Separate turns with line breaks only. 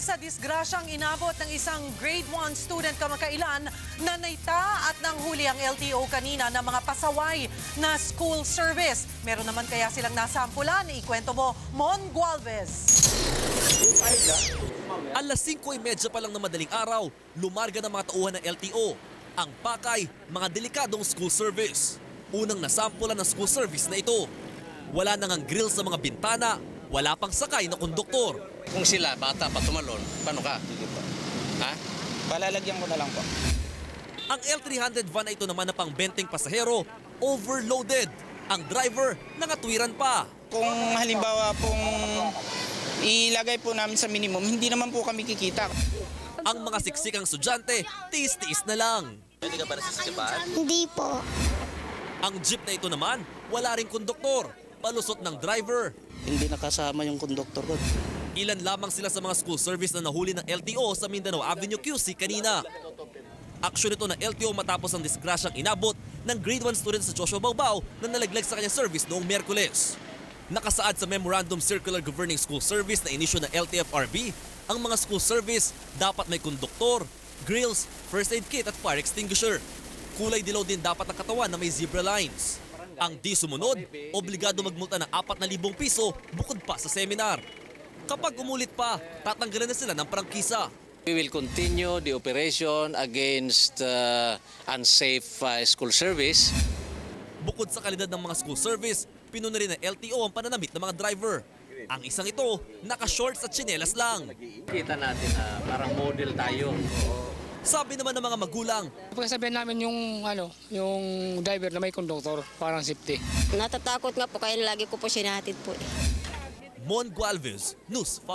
sa disgrasyang inabot ng isang grade 1 student kamakailan, nanayta at nanghuli ang LTO kanina ng mga pasaway na school service. Meron naman kaya silang nasampulan. Ikwento mo, Mon Gualvez.
Alas 5.30 pa lang na madaling araw, lumarga ng mga tauhan ng LTO. Ang pakay, mga delikadong school service. Unang nasampulan ng school service na ito. Wala nang ang grill sa mga bintana, wala pang sakay na konduktor.
Kung sila, bata pa tumalon, paano ka? Ha?
Palalagyan ko na lang po.
Ang L300 van na ito naman na pang 20 pasahero, overloaded. Ang driver, nangatwiran pa.
Kung halimbawa pong ilagay po namin sa minimum, hindi naman po kami kikita.
Ang mga siksikang estudyante, tiis-tiis na lang.
Hindi po.
Ang jeep na ito naman, wala ring konduktor. Palusot ng driver.
Hindi nakasama yung konduktor ko.
Ilan lamang sila sa mga school service na nahuli ng LTO sa Mindanao Avenue QC kanina. Aksyon ito ng LTO matapos ang disgrasyang inabot ng grade 1 student sa Joshua Baubao na nalaglag sa kanyang service noong Merkules. Nakasaad sa Memorandum Circular Governing School Service na inisyo ng LTFRB, ang mga school service dapat may konduktor, grills, first aid kit at fire extinguisher. Kulay dilaw din dapat ang katawan na may zebra lines. Ang di sumunod, obligado magmulta ng 4,000 piso bukod pa sa seminar. Kapag umulit pa, tatanggalan na sila ng prangkisa.
We will continue the operation against uh, unsafe uh, school service.
Bukod sa kalidad ng mga school service, pinuna rin ng LTO ang pananamit ng mga driver. Ang isang ito, naka-shorts at tsinelas lang.
Kita natin na parang model tayo.
Sabi naman ng mga magulang,
Pagkasabihan namin yung ano, yung driver na may conductor, parang safety.
Natatakot nga po kaya lagi ko po sinatid po. eh.
Mon Gualvez, News 5.